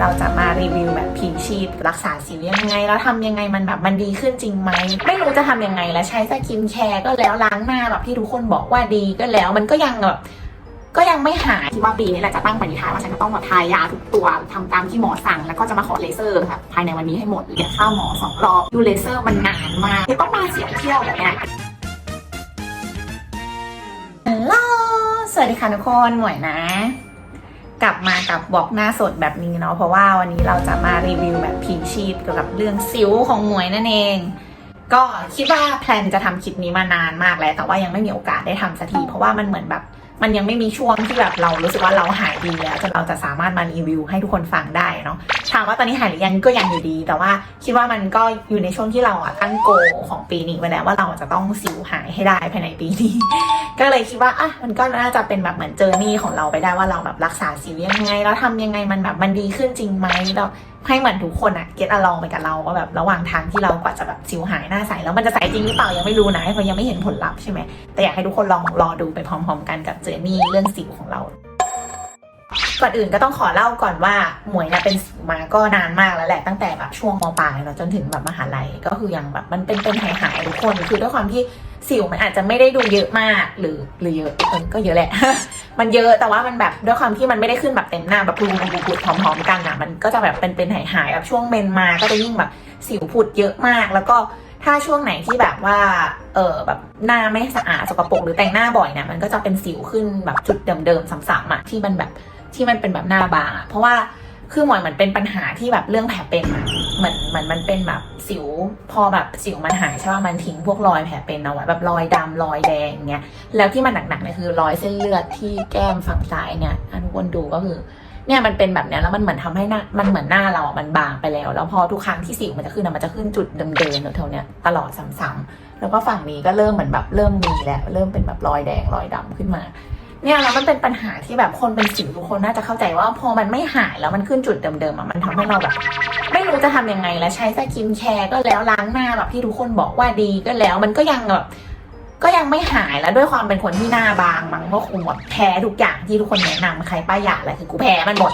เราจะมารีวิวแบบผิวชีพรักษาสิวยังไง แล้วทำยังไงมันแบบมันดีขึ้นจริงไหม ไม่รู้จะทำยังไงแล้วใช้สกินแคร์ก็แล้วล้างหน้าแบบที่ทุกคนบอกว่าดีก็แล้วมันก็ยังแบบก็ยังไม่หายคิดว่าปีนี้แหละจะตั้งปณิธานว่าฉันจะต้องแบบทายาทุกตัวทำตามที่หมอสั่ง แล้วก็จะมาขอเลเซอร์ค่ะภายในวันนี้ให้หมดเดี๋ยวเข้าหมอสองรอบดูเลเซอร์มันนานมากต้องมาเสียเที่ยวแบบเนี้ยฮัลโหลสวัสดีค่ะทุกคนหมวยนะ กลับมากับบล็อกหน้าสดแบบนี้เนาะเพราะว่าวันนี้เราจะมารีวิวแบบผีชีพเกี่ยวกับเรื่องสิวของหมวยนั่นเอง ก็คิดว่าแพลนจะทำคลิปนี้มานานมากแล้ว แต่ว่ายังไม่มีโอกาสได้ทำสักทีเพราะว่ามันเหมือนแบบ มันยังไม่มีช่วงที่แบบเรารู้สึกว่าเราหายดีแล้วจนเราจะสามารถมารีวิวให้ทุกคนฟังได้เนาะถามว่าตอนนี้หายหรือยังก็ยังอยู่ดี แต่ว่าคิดว่ามันก็อยู่ในช่วงที่เราอะตั้งโกของปีนี้ไว้แล้วว่าเราจะต้องสิวหายให้ได้ภายในปีนี้ ก็เลยคิดว่าอะมันก็น่าจะเป็นแบบเหมือนเจอร์นี่ของเราไปได้ว่าเราแบบรักษาสิวยังไงแล้วทำยังไงมันแบบมันดีขึ้นจริงไหมเราให้เหมือนทุกคนอะเก็ตอลองไปกับเราว่าแบบระหว่างทางที่เรากว่าจะแบบสิวหายหน้าใสแล้วมันจะใสจริงหรือเปล่ายังไม่รู้นะเพราะยังไม่เห็นผลลัพธ์ใช่ไหมแต่อยากให้ทุกคนลองรอดูไปพร้อม ๆ กันกับเจอร์นี่เรื่องสิวของเราก่อนอื่นก็ต้องขอเล่าก่อนว่าหมวยเนี่ยเป็นสิวมาก็นานมากแล้วแหละตั้งแต่แบบช่วงมปลายเนาะจนถึงแบบมหาลัยก็คือยังแบบมันเป็นเป็นหายหายๆทุกคนคือด้วยความที่ สิวมันอาจจะไม่ได้ดูเยอะมากหรือหรือเยอะเออก็เยอะแหละ มันเยอะแต่ว่ามันแบบด้วยความที่มันไม่ได้ขึ้นแบบเต็มหน้าแบบพูนพูดพร้อมๆกันอะมันก็จะแบบเป็นเป็นหายหายๆแบบช่วงเมนมาก็จะยิ่งแบบสิวผุดเยอะมาก แล้วก็ถ้าช่วงไหนที่แบบว่าเออแบบหน้าไม่สะอาดสกปรกหรือแต่งหน้าบ่อยเนี่ยมันก็จะเป็นสิวขึ้นแบบจุดเดิมๆซ้ำๆอะที่มันแบบที่มันเป็นแบบหน้าบางอะเพราะว่า คือหมอนเหมือนเป็นปัญหาที่แบบเรื่องแผลเป็นอะเหมือนเหมือนมันเป็นแบบสิว พอแบบสิวมันหายใช่ป่ะมันทิ้งพวกรอยแผลเป็นเอาไว้แบบรอยดำรอยแดงเงี้ยแล้วที่มันหนักๆเนี่ยคือรอยเส้นเลือดที่แก้มฝั่งซ้ายเนี่ยทุกคนดูก็คือเนี่ยมันเป็นแบบนี้แล้วมันเหมือนทำให้หน้ามันเหมือนหน้าเราอะมันบางไปแล้ว แล้วพอทุกครั้งที่สิวมันจะขึ้นอะมันจะขึ้นจุดเดิมๆแถวๆเนี้ยตลอดซ้ำๆแล้วก็ฝั่งนี้ก็เริ่มเหมือนแบบเริ่มมีแล้วเริ่มเป็นแบบรอยแดงรอยดำขึ้นมา เนี่ยแล้วมันเป็นปัญหาที่แบบคนเป็นสิวทุกคนน่าจะเข้าใจว่าพอมันไม่หายแล้วมันขึ้นจุดเดิมๆอะมันทำให้เราแบบ ไม่รู้จะทำยังไงแล้วใช้สกินแคร์ก็แล้วล้างหน้าแบบที่ทุกคนบอกว่าดีก็แล้ว มันก็ยังแบบก็ยังไม่หายแล้วด้วยความเป็นคนที่หน้าบางมั้งก็คงแบบแพ้ทุกอย่างที่ทุกคนแนะนำใครป้ายยาอะไรคือกูแพ้มันหมด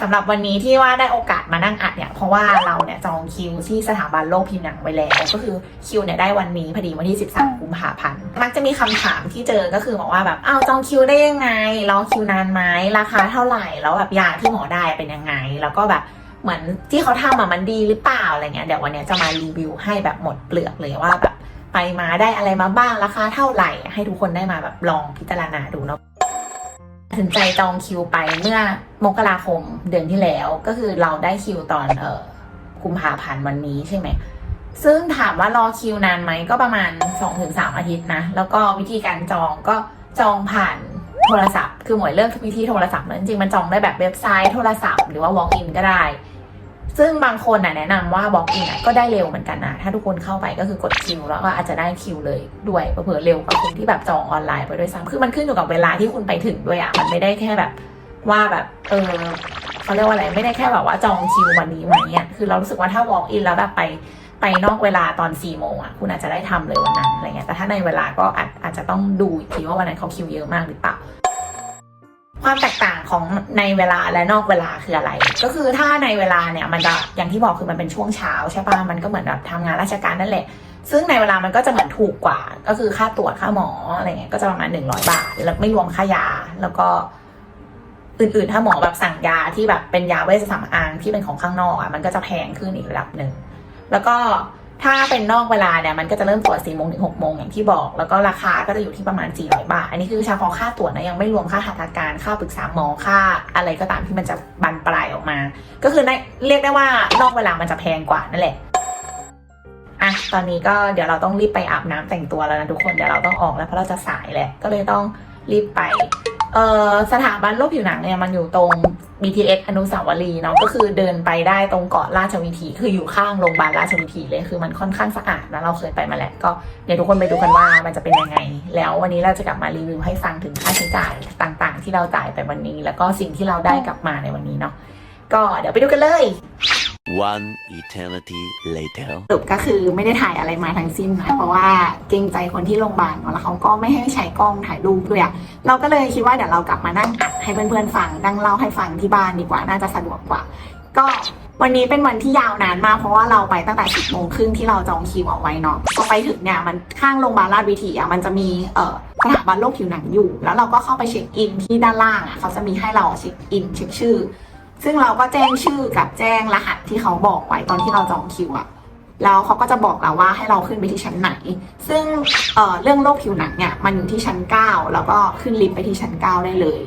สำหรับวันนี้ที่ว่าได้โอกาสมานั่งอัดเนี่ยเพราะว่าเราเนี่ยจองคิวที่สถาบันโรคผิวหนังไว้แล้ว ก็คือคิวเนี่ยได้วันนี้พอดีวันที่ 13 กุมภาพันธ์มักจะมีคำถามที่เจอก็คือบอกว่าแบบอ้าวจองคิวได้ยังไงรอคิวนานไหมราคาเท่าไหร่แล้วแบบยาที่หมอได้เป็นยังไง แล้วก็แบบเหมือนที่เขาทำอะมันดีหรือเปล่าอะไรเงี้ยเดี๋ยววันนี้จะมารีวิวให้แบบหมดเปลือกเลยว่าแบบไปมาได้อะไรมาบ้างราคาเท่าไหร่ ให้ทุกคนได้มาแบบลองพิจารณาดูเนาะ ตัดสินใจจองคิวไปเมื่อมกราคมเดือนที่แล้ว ก็คือเราได้คิวตอนเออกุมภาพันธ์วันนี้ใช่ไหม ซึ่งถามว่ารอคิวนานไหมก็ประมาณ 2-3 อาทิตย์นะ แล้วก็วิธีการจองก็จองผ่านโทรศัพท์ คือหมวยเลือกวิธีโทรศัพท์นะจริงๆมันจองได้แบบเว็บไซต์โทรศัพท์หรือว่า walk in ก็ได้ ซึ่งบางคนน่ะแนะนำว่า walk in อะก็ได้เร็วเหมือนกันนะ ถ้าทุกคนเข้าไปก็คือกดคิวแล้วก็อาจจะได้คิวเลยด้วยเผื่อเร็วกว่าคนที่แบบจองออนไลน์ไปด้วยซ้ำคือมันขึ้นอยู่กับเวลาที่คุณไปถึงด้วยอะมันไม่ได้แค่แบบว่าแบบเออเขาเรียกว่าอะไรไม่ได้แค่แบบว่าจองคิววันนี้ไหมอะคือเรารู้สึกว่าถ้า walk in แล้วแบบไปไปนอกเวลาตอน4ี่โมงอะคุณอาจจะได้ทำเลยวันนั้นอะไรเงี้ยแต่ถ้าในเวลาก็อาจอาจจะต้องดูอีกทีว่าวันนั้นเขาคิวเยอะมากหรือเปล่า ความแตกต่างของในเวลาและนอกเวลาคืออะไร ก็คือถ้าในเวลาเนี่ยมันจะอย่างที่บอกคือมันเป็นช่วงเช้าใช่ปะมันก็เหมือนแบบทำงานราชการนั่นแหละ ซึ่งในเวลามันก็จะเหมือนถูกกว่า ก็คือค่าตรวจค่าหมออะไรเงี้ยก็จะประมาณหนึ่งร้อยบาท แล้วไม่รวมค่ายา แล้วก็อื่นๆ ถ้าหมอแบบสั่งยาที่แบบเป็นยาเวชสำอางที่เป็นของข้างนอกอะมันก็จะแพงขึ้นอีกระดับหนึ่ง แล้วก็ ถ้าเป็นนอกเวลาเนี่ยมันก็จะเริ่มตรวจ4โมงถึง6โมงอย่างที่บอก แล้วก็ราคาก็จะอยู่ที่ประมาณ 400 บาท อันนี้คือเฉพาะค่าตรวจนะยังไม่รวมค่าหัตถการค่าปรึกษาหมอค่าอะไรก็ตามที่มันจะบันปลายออกมา ก็คือในเรียกได้ว่านอกเวลามันจะแพงกว่านั่นแหละอะตอนนี้ก็เดี๋ยวเราต้องรีบไปอาบน้ำแต่งตัวแล้วนะทุกคนเดี๋ยวเราต้องออกแล้วเพราะเราจะสายแหละก็เลยต้องรีบไปเออสถาบันโรคผิวหนังเนี่ยมันอยู่ตรง BTS อนุสาวรีย์เนาะก็คือเดินไปได้ตรงเกาะราชวิถี คืออยู่ข้างโรงพยาบาลราชวิถีเลยคือมันค่อนข้างสะอาดนะเราเคยไปมาแล้วก็เดี๋ยวทุกคนไปดูกันว่ามันจะเป็นยังไง แล้ววันนี้เราจะกลับมารีวิวให้ฟังถึงค่าใช้จ่ายต่างๆ ที่เราจ่ายไปวันนี้ แล้วก็สิ่งที่เราได้กลับมาในวันนี้เนาะก็เดี๋ยวไปดูกันเลย One eternity later. สรุปก็คือไม่ได้ถ่ายอะไรมาทั้งสิ้นนะเพราะว่าเกรงใจคนที่โรงพยาบาลเนอะแล้วเขาก็ไม่ให้ใช้กล้องถ่ายรูปด้วยอะเราก็เลยคิดว่าเดี๋ยวเรากลับมานั่งอัดให้เพื่อนๆฟังนั่งเล่าให้ฟังที่บ้านดีกว่าน่าจะสะดวกกว่า ก็วันนี้เป็นวันที่ยาวนานมากเพราะว่าเราไปตั้งแต่สิบโมงครึ่งที่เราจองคิวเอาไว้เนาะพอไปถึงเนี่ยมันข้างโรงพยาบาลราชวิถีอะมันจะมีเอ่อสถาบันโรคผิวหนังอยู่ แล้วเราก็เข้าไปเช็คอินที่ด้านล่างอะเขาจะมีให้เราเช็คอินเช็คชื่อ ซึ่งเราก็แจ้งชื่อกับแจ้งรหัสที่เขาบอกไว้ตอนที่เราจองคิวอะแล้วเขาก็จะบอกเราว่าให้เราขึ้นไปที่ชั้นไหน ซึ่งเออเรื่องโรคผิวหนังเนี่ยมันอยู่ที่ชั้น 9 แล้วก็ขึ้นลิฟต์ไปที่ชั้น 9 ได้เลย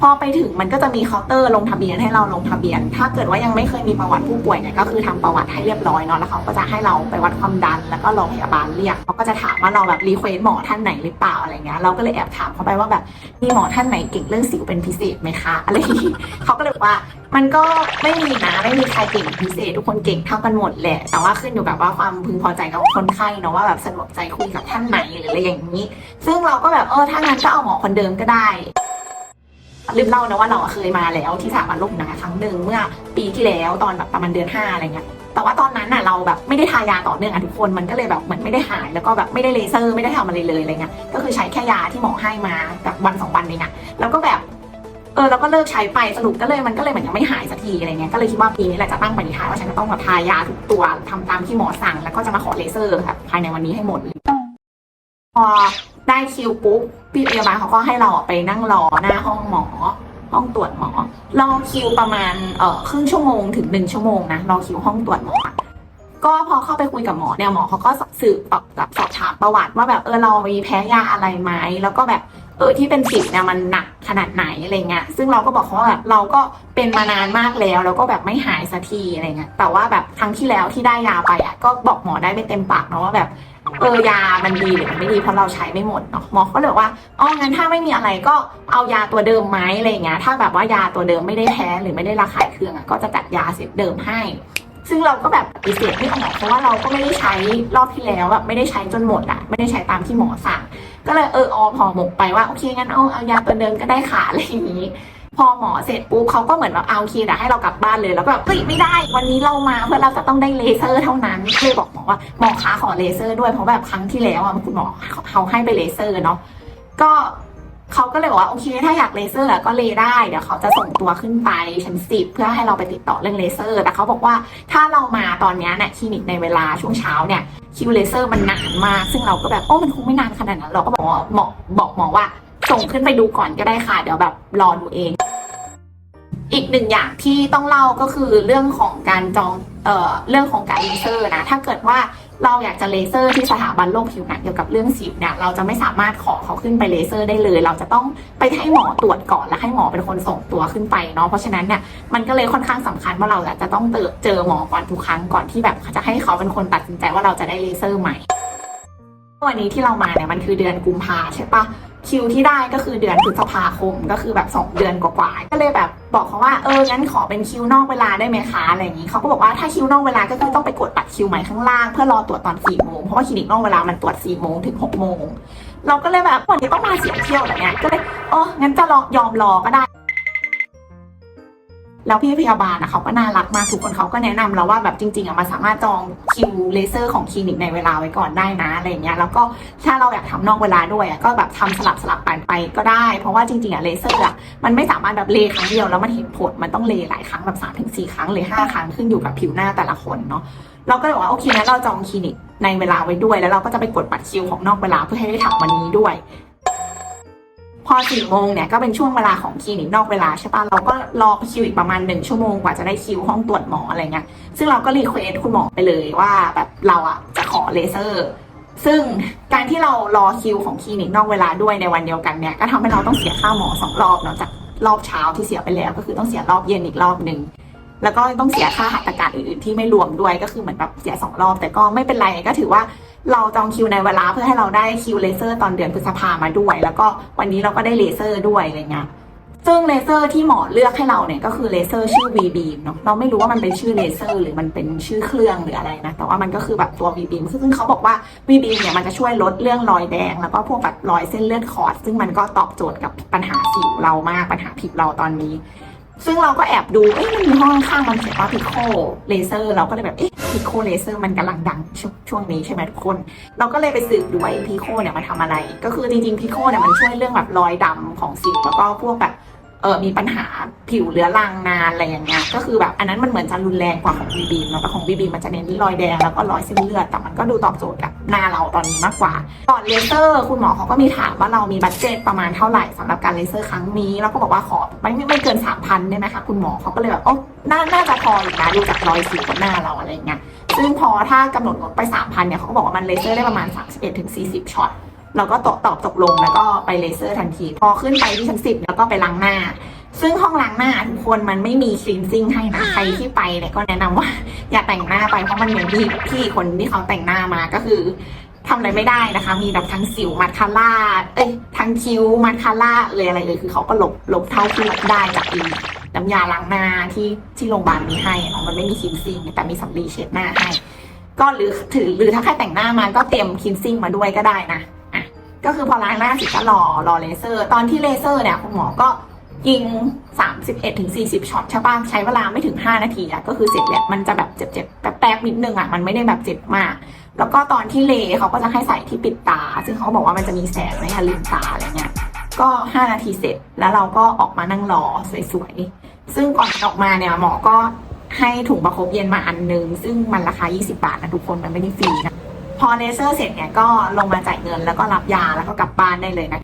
พอไปถึงมันก็จะมีเคาน์เตอร์ลงทะเบียนให้เราลงทะเบียน ถ้าเกิดว่ายังไม่เคยมีประวัติผู้ป่วยเนี่ยก็คือทำประวัติให้เรียบร้อยเนาะแล้วเขาก็จะให้เราไปวัดความดัน แล้วก็รอพยาบาลเรียกเขาก็จะถามว่าเราแบบรีเควสหมอท่านไหนหรือเปล่าอะไรเงี้ยเราก็เลยแอบถามเขาไปว่าแบบมีหมอท่านไหนเก่งเรื่องสิวเป็นพิเศษไหมคะอะไรอย่างงี้เขาก็เลยว่ามันก็ไม่มีนะไม่มีใครเก่งพิเศษ ทุกคนเก่งเท่ากันหมดแหละ แต่ว่าขึ้นอยู่กับว่าความพึงพอใจกับคนไข้เนาะว่าแบบสะดวกใจคุยกับท่านไหนหรืออะไรอย่างนี้ ซึ่งเราก็แบบเออถ้างั้นก็เอาหมอคนเดิมก็ได้ ลืมเล่านะว่าเราเคยมาแล้วที่สถาบันโรคหนังครั้งหนึ่งเมื่อปีที่แล้วตอนแบบประมาณเดือนห้าอะไรเงี้ยแต่ว่าตอนนั้นน่ะเราแบบไม่ได้ทายาต่อเนื่องอะทุกคนมันก็เลยแบบเหมือนไม่ได้หายแล้วก็แบบไม่ได้เลเซอร์ไม่ได้ทำอะไรเลยอะไรเงี้ยก็คือใช้แค่ยาที่หมอให้มาแบบวันสองวันเองอะแล้วก็แบบเออเราก็เลิกใช้ไปสรุปก็เลยมันก็เลยเหมือนยังไม่หายสักทีอะไรเงี้ยก็เลยคิดว่าปีนี้แหละจะตั้งปณิธานว่าฉันจะต้องแบบทายาทุกตัวทำตามที่หมอสั่ง แล้วก็จะมาขอเลเซอร์แบบภายในวันนี้ให้หมดเลยพอ ได้คิวปุ๊บพี่พยาบาลเขาก็ให้เราไปนั่งรอหน้าห้องหมอ ห้องตรวจหมอรอคิวประมาณเอ่อครึ่งชั่วโมงถึงหนึ่งชั่วโมงนะรอคิวห้องตรวจหมออะก็พอเข้าไปคุยกับหมอเนี่ยหมอเขาก็สืบตอบแบบสอบถามประวัติว่าแบบเออเรามีแพ้ยาอะไรไหมแล้วก็แบบเออที่เป็นสิวเนี่ยมันหนักขนาดไหนอะไรเงี้ย ซึ่งเราก็บอกเขาว่าแบบเราก็เป็นมานานมากแล้ว แล้วก็แบบไม่หายสักทีอะไรเงี้ย แต่ว่าแบบครั้งที่แล้วที่ได้ยาไปอะก็บอกหมอได้ไม่เต็มปากเนาะว่าแบบ เออยามันดีหรือมันไม่ดีเพราะเราใช้ไม่หมดเนาะหมอก็เลยว่าอ๋องั้นถ้าไม่มีอะไรก็เอายาตัวเดิมไหมอะไรเงี้ยถ้าแบบว่ายาตัวเดิมไม่ได้แพ้หรือไม่ได้ระคายเคืองอะก็จะจัดยาเสร็จเดิมให้ ซึ่งเราก็แบบปฏิเสธไม่ออกเพราะว่าเราก็ไม่ได้ใช้รอบที่แล้วแบบไม่ได้ใช้จนหมดอะไม่ได้ใช้ตามที่หมอสั่งก็เลยเออออพอหมกไปว่าโอเคงั้นเอาเอายาตัวเดิมก็ได้ค่ะอะไรอย่างนี้ พอหมอเสร็จปุ๊บเขาก็เหมือนแบบเอาโอเคนะให้เรากลับบ้านเลยแล้วก็แบบเฮ้ยไม่ได้ วันนี้เรามาเพื่อเราจะต้องได้เลเซอร์เท่านั้นเลยบอกหมอว่าหมอคะขอเลเซอร์ด้วยเพราะแบบครั้งที่แล้วอะคุณหมอเขาให้ไปเลเซอร์เนาะก็เขาก็เลยบอกว่าโอเคถ้าอยากเลเซอร์ก็เลได้เดี๋ยวเขาจะส่งตัวขึ้นไปชั้นสิบเพื่อให้เราไปติดต่อเรื่องเลเซอร์ แต่เขาบอกว่าถ้าเรามาตอนนี้เนี่ยคลินิกในเวลาช่วงเช้าเนี่ยคิวเลเซอร์มันนานมาก ซึ่งเราก็แบบโอ้มันคงไม่นานขนาดนั้นเราก็บอกหมอบอกหมอว่า ส่งขึ้นไปดูก่อนก็ได้ค่ะ เดี๋ยวแบบรอดูเอง อีกหนึ่งอย่างที่ต้องเล่าก็คือเรื่องของการจองเอ่อเรื่องของการเลเซอร์นะ ถ้าเกิดว่าเราอยากจะเลเซอร์ที่สถาบันโรคผิวหนังเกี่ยวกับเรื่องสิวเนี่ยเราจะไม่สามารถขอเขาขึ้นไปเลเซอร์ได้เลย เราจะต้องไปให้หมอตรวจก่อนแล้วให้หมอเป็นคนส่งตัวขึ้นไปเนาะเพราะฉะนั้นเนี่ยมันก็เลยค่อนข้างสำคัญว่าเราจะต้องเจอเจอหมอก่อนทุกครั้งก่อนที่แบบจะให้เขาเป็นคนตัดสินใจว่าเราจะได้เลเซอร์ใหม่วันนี้ที่เรามาเนี่ยมันคือเดือนกุมภาใช่ปะ คิวที่ได้ก็คือเดือนพฤษภาคมก็คือแบบสองเดือนกว่าๆก็เลยแบบบอกเขาว่าเอองั้นขอเป็นคิวนอกเวลาได้ไหมคะอะไรอย่างนี้เขาก็บอกว่าถ้าคิวนอกเวลาก็คือต้องไปกดบัตรคิวใหม่ข้างล่างเพื่อรอตรวจตอนสี่โมงเพราะว่าคลินิกนอกเวลามันตรวจสี่โมงถึงหกโมงเราก็เลยแบบวันนี้ต้องมาเสียเที่ยวอะไรเงี้ยก็เลยอ๋องั้นจะรอยอมรอก็ได้ แล้วพี่พยาบาลนะเขาก็น่ารักมากทุกคนเขาก็แนะนำเราว่าแบบจริงๆอะมาสามารถจองคิวเลเซอร์ของคลินิกในเวลาไว้ก่อนได้นะอะไรเงี้ยแล้วก็ถ้าเราอยากทำนอกเวลาด้วยก็แบบทำสลับสลับกันไปก็ได้ เพราะว่าจริงๆอะเลเซอร์อะมันไม่สามารถแบบเลครั้งเดียวแล้วมันเห็นผลมันต้องเลหลายครั้งแบบสามถึงสี่ครั้งเลยห้าครั้งขึ้นอยู่กับผิวหน้าแต่ละคนเนาะเราก็เลยบอกว่าโอเคงั้นเราจองคลินิกในเวลาไว้ด้วย แล้วเราก็จะไปกดบัตรคิวของนอกเวลาเพื่อให้ได้ทำวันนี้ด้วย อสี่โมงเนี่ยก็เป็นช่วงเวลาของคลินิกนอกเวลาใช่ปะเราก็รอคิวอีกประมาณหนึ่งชั่วโมงกว่าจะได้คิวห้องตรวจหมออะไรเงี้ยซึ่งเราก็รีเควสคุณหมอไปเลยว่าแบบเราอะจะขอเลเซอร์ ซึ่งการที่เรารอคิวของคลินิกนอกเวลาด้วยในวันเดียวกันเนี่ยก็ทำให้เราต้องเสียค่าหมอสองรอบเนาะจากรอบเช้าที่เสียไปแล้วก็คือต้องเสียรอบเย็นอีกรอบหนึ่งแล้วก็ต้องเสียค่าหัตถการอื่นๆที่ไม่รวมด้วยก็คือเหมือนแบบเสียสองรอบ แต่ก็ไม่เป็นไรก็ถือว่า เราจองคิวในเวลาเพื่อให้เราได้คิวเลเซอร์ตอนเดือนพฤษภามาด้วย แล้วก็วันนี้เราก็ได้เลเซอร์ด้วยอะไรเงี้ยซึ่งเลเซอร์ที่หมอเลือกให้เราเนี่ยก็คือเลเซอร์ชื่อ V beam เนาะเราไม่รู้ว่ามันเป็นชื่อเลเซอร์หรือมันเป็นชื่อเครื่องหรืออะไรนะ แต่ว่ามันก็คือแบบตัว V beam ซึ่งเขาบอกว่า V beam เนี่ยมันจะช่วยลดเรื่องรอยแดง แล้วก็พวกแบบรอยเส้นเลือดขอด ซึ่งมันก็ตอบโจทย์กับปัญหาสิวเรามากปัญหาผิวเราตอนนี้ ซึ่งเราก็แอบดู เอ๊ะมันมีห้องข้างมันเขียนว่าพิโคเลเซอร์ เราก็เลยแบบ เอ๊ะพิโคเลเซอร์มันกำลังดังช่วงช่วงนี้ใช่ไหมทุกคน เราก็เลยไปสืบดูว่าพิโคเนี่ยมันทำอะไร ก็คือจริงๆพิโคเนี่ยมันช่วยเรื่องแบบรอยดำของสิวแล้วก็พวกแบบ เออมีปัญหาผิวเรื้อรังนานอะไรอย่างเงี้ย ก็คือแบบอันนั้นมันเหมือนจะรุนแรงกว่าของบีบีแล้วแต่ของบีบีมันจะเน้นที่รอยแดงแล้วก็รอยเส้นเลือด แต่มันก็ดูตอบโจทย์กับหน้าเราตอนนี้มากกว่า ก่อนเลเซอร์คุณหมอเขาก็มีถามว่าเรามีบัตเจ็ตประมาณเท่าไหร่สำหรับการเลเซอร์ครั้งนี้ แล้วก็บอกว่าขอไม่ไม่เกินสามพันได้ไหมคะคุณหมอเขาก็เลยแบบโอ้น่าน่าจะพออยู่นะดูจากรอยสิวบนหน้าเราอะไรเงี้ย ซึ่งพอถ้ากำหนดงบไปสามพันเนี่ยเขาก็บอกว่ามันเลเซอร์ได้ประมาณสามสิบเอ็ดถึงสี่สิบช็อต เราก็ตอบตอบตกลงแล้วก็ไปเลเซอร์ทันที พอขึ้นไปที่ชั้นสิบแล้วก็ไปล้างหน้า ซึ่งห้องล้างหน้าทุกคนมันไม่มีคลีนซิ่งให้นะใครที่ไปเนี่ยก็แนะนำว่า อย่าแต่งหน้าไปเพราะมันเหมือนพี่พี่คนที่เขาแต่งหน้ามาก็คือทำอะไรไม่ได้นะคะ มีแบบทั้งสิวมัดคาร่าเอ้ยทั้งคิ้วมัดคาร่าเลยอะไรเลยคือเขาก็ลบลบเท่าที่ลบได้จากอีน้ำยาล้างหน้าที่ที่โรงพยาบาลมีให้เนาะมันไม่มีคลีนซิ่งแต่มีสำลีเช็ดหน้าให้ก็หรือถือหรือถ้าใครแต่งหน้ามาก็เตรียมคลีนซิ่งมาด้วยก็ได้นะอะ ก็คือพอล้างหน้าเสร็จก็รอรอเลเซอร์ ตอนที่เลเซอร์เนี่ยคุณหมอก็ยิง 31ถึง40ช็อตใช่ป่ะใช้เวลาไม่ถึง 5 นาทีอะก็คือเสร็จแล้วมันจะแบบเจ็บๆแป๊บๆนิดนึงอะมันไม่ได้แบบเจ็บมาก แล้วก็ตอนที่เลเขาก็จะให้ใส่ที่ปิดตา ซึ่งเขาบอกว่ามันจะมีแสงในลืมตาอะไรเงี้ยก็ 5 นาทีเสร็จแล้วเราก็ออกมานั่งรอสวยๆ ซึ่งก่อนออกมาเนี่ยหมอก็ให้ถุงประคบเย็นมาอันนึง ซึ่งมันราคา 20 บาทนะทุกคนมันไม่ได้ฟรีนะ พอเลเซอร์เสร็จเนี่ยก็ลงมาจ่ายเงินแล้วก็รับยาแล้วก็กลับบ้านได้เลยนะ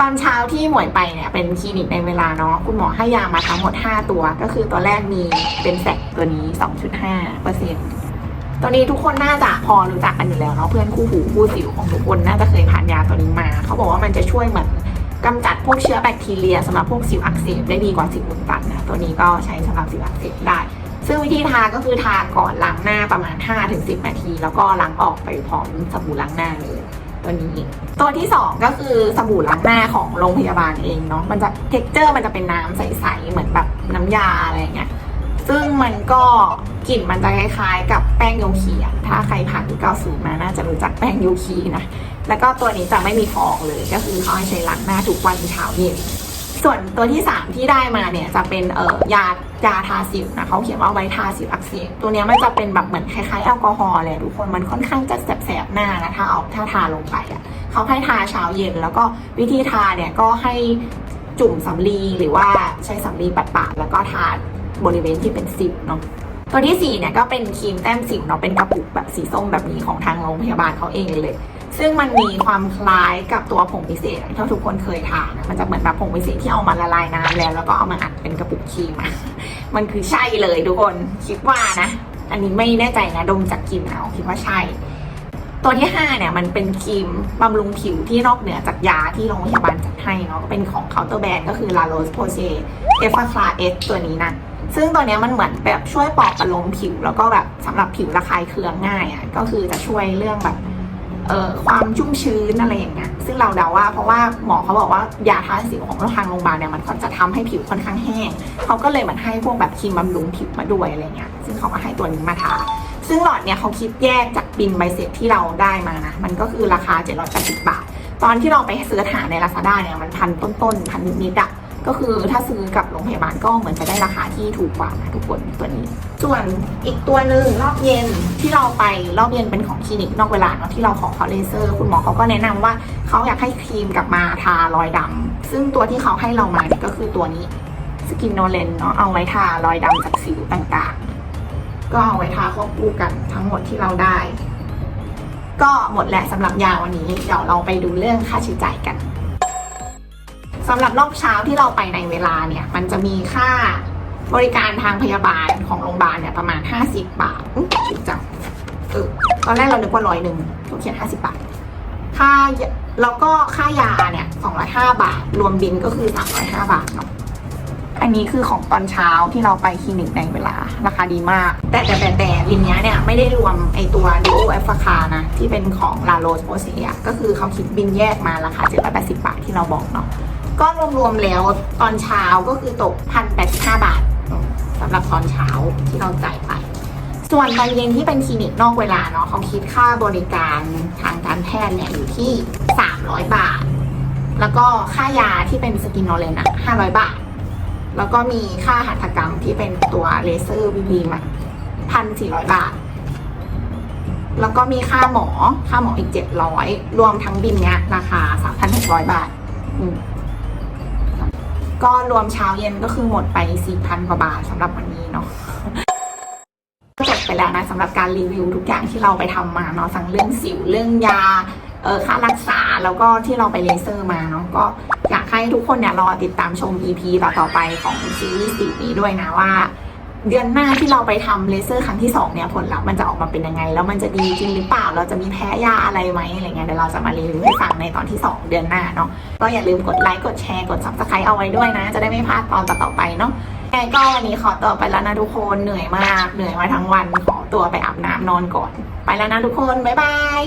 ตอนเช้าที่หมวยไปเนี่ยเป็นคลินิกในเวลาเนาะคุณหมอให้ยามาทั้งหมด 5 ตัว ก็คือตัวแรกมีเป็นแสกตัวนี้ 2.5เปอร์เซ็นต์ตัวนี้ทุกคนน่าจะพอรู้จักกันอยู่แล้วเนาะเพื่อนคู่หูคู่สิวของทุกคนน่าจะเคยทานยาตัวนี้มา เขาบอกว่ามันจะช่วยเหมือนกำจัดพวกเชื้อแบคทีเรียสำหรับพวกสิวอักเสบได้ดีกว่าสิวอุดตันนะตัวนี้ก็ใช้สำหรับสิวอักเสบได้ ซึ่งวิธีทาก็คือทาก่อนล้างหน้าประมาณ 5-10 นาที แล้วก็ล้างออกไปพร้อมสบู่ล้างหน้าเลยตัวนี้ ตัวที่ 2 ก็คือสบู่ล้างหน้าของโรงพยาบาลเองเนาะมันจะเท็กเจอร์มันจะเป็นน้ำใสๆเหมือนแบบน้ำยาอะไรเงี้ยซึ่งมันก็กลิ่นมันจะคล้ายๆกับแป้งโยคีอะถ้าใครผ่านยุค90มาน่าจะรู้จักแป้งโยคีนะ แล้วก็ตัวนี้จะไม่มีฟองเลย ก็คือเขาให้ใช้ล้างหน้าทุกวันเช้าเย็น ส่วนตัวที่ 3 ที่ได้มาเนี่ยจะเป็นเอ่อยายาทาสิวนะเขาเขียนว่าไว้ทาสิวอักเสบตัวเนี้ยมันจะเป็นแบบเหมือนคล้ายๆแอลกอฮอล์เลยทุกคนมันค่อนข้างจะแสบๆหน้านะถ้าเอาถ้าทาลงไปอะเขาให้ทาเช้าเย็น แล้วก็วิธีทาเนี่ยก็ให้จุ่มสำลีหรือว่าใช้สำลีปัดๆแล้วก็ทาบริเวณที่เป็นสิวเนาะตัวที่สี่เนี่ยก็เป็นครีมแต้มสิวเนาะเป็นกระปุกแบบสีส้มแบบนี้ของทางโรงพยาบาลเขาเองเลย ซึ่งมันมีความคล้ายกับตัวผงพิเศษที่ทุกคนเคยทานมันจะเหมือนแบบผงพิเศษที่เอามาละลายน้ำแล้ว แล้วก็เอามาอัดเป็นกระปุกครีมอะมันคือใช่เลยทุกคนคิดว่านะ อันนี้ไม่แน่ใจนะดมจากกลิ่นเอาคิดว่าใช่ ตัวที่5เนี่ยมันเป็นครีมบำรุงผิวที่นอกเหนือจากยาที่โรงพยาบาลจัดให้เนาะเป็นของเคาน์เตอร์แบรนด์ก็คือ La Roche Posay e f f a c l a S ตัวนี้นะซึ่งตัวเนี้ยมันเหมือนแบบช่วยปลอบประโลมผิว แล้วก็แบบสำหรับผิวระคายเคืองง่ายอะ่ะก็คือจะช่วยเรื่องแบบ ความชุ่มชื้นอะไรอย่างเงี้ยซึ่งเราเดาว่าเพราะว่าหมอเขาบอกว่ายาทาสิวของทางโรงพยาบาลเนี่ยมันก็จะทำให้ผิวค่อนข้างแห้งเขาก็เลยเหมือนให้พวกแบบครีมบำรุงผิวมาด้วยอะไรเงี้ยซึ่งเขาก็ให้ตัวนี้มาทาซึ่งหลอดเนี่ยเขาคิดแยกจากบินใบเสร็จที่เราได้มานะมันก็คือราคา780บาท ตอนที่เราไปซื้อหาใน Lazada เนี่ยมันพันต้นๆพันนิดๆอะ ก็คือถ้าซื้อกับโรงพยาบาลก็เหมือนจะได้ราคาที่ถูกกว่านะทุกคนตัวนี้ ส่วนอีกตัวหนึ่งรอบเย็นที่เราไปรอบเย็นเป็นของคลินิกนอกเวลาเนาะที่เราขอเขาเลเซอร์ คุณหมอเขาก็แนะนำว่าเขาอยากให้ครีมกลับมาทารอยดำซึ่งตัวที่เขาให้เรามาเนี่ยก็คือตัวนี้สกินโนเลนเนาะเอาไว้ทารอยดำจากสิวต่างๆ ก็เอาไว้ทาควบคู่กันทั้งหมดที่เราได้ ก็หมดแหละสำหรับยาวันนี้เดี๋ยวเราไปดูเรื่องค่าใช้จ่ายกันำหรับรอบเช้าที่เราไปในเวลาเนี่ย มันจะมีค่าบริการทางพยาบาลของโรงพยาบาลเนี่ยประมาณ 50 บาทถูกจังเออตอนแรกเรานึกว่าร้อยหนึ่งเขาเขียน 50 บาท ค่าแล้วก็ค่ายาเนี่ย 205 บาท รวมบินก็คือ 305 บาทเนาะอันนี้คือของตอนเช้าที่เราไปคลินิกในเวลา ราคาดีมาก แต่แต่แต่แต่ลินเนี้ยเนี่ย ไม่ได้รวมไอตัวดูโอเอฟคานะ ที่เป็นของลาโรสโปเซียก็คือเขาคิดบินแยกมาราคา 780 บาทที่เราบอกเนาะ ก็รวมๆแล้วตอนเช้าก็คือตก1,085บาทสำหรับตอนเช้าที่เราจ่ายไป ส่วนตอนเย็นที่เป็นคลินิกนอกเวลาเนาะเขาคิดค่าบริการทางการแพทย์เนี่ยอยู่ที่ 300 บาท แล้วก็ค่ายาที่เป็นสกินโนเลนอะ500 บาท แล้วก็มีค่าหัตถกรรมที่เป็นตัวเลเซอร์บีบีมาพันสี่ร้อยบาท แล้วก็มีค่าหมอ ค่าหมออีกเจ็ดร้อย รวมทั้งบินเนี้ยราคาสามพันหกร้อยบาท อืม ก็รวมเช้าเย็นก็คือหมดไปสี่พันกว่าบาทสำหรับวันนี้เนาะจบไปแล้วนะสำหรับการรีวิวทุกอย่างที่เราไปทำมาเนาะสั่งเรื่องสิวเรื่องยาเออค่ารักษาแล้วก็ที่เราไปเลเซอร์มาเนาะก็อยากให้ทุกคนเนี่ยรอติดตามชม EP ต่อๆไปของซีรีส์สีนี้ด้วยนะว่า เดือนหน้าที่เราไปทำเลเซอร์ครั้งที่สองเนี่ยผลลัพธ์มันจะออกมาเป็นยังไง แล้วมันจะดีจริงหรือเปล่า เราจะมีแพ้ยาอะไรไหมอะไรเงี้ยเดี๋ยวเราจะมารีวิวให้ฟังในตอนที่ 2 เดือนหน้าเนาะก็อย่าลืมกดไลค์กดแชร์กด subscribe เอาไว้ด้วยนะ จะได้ไม่พลาดตอนต่อๆไปเนาะแกก็วันนี้ขอตัวไปแล้วนะทุกคนเหนื่อยมากเหนื่อยมาทั้งวันขอตัวไปอาบน้ำนอนก่อน ไปแล้วนะทุกคนบ๊ายบาย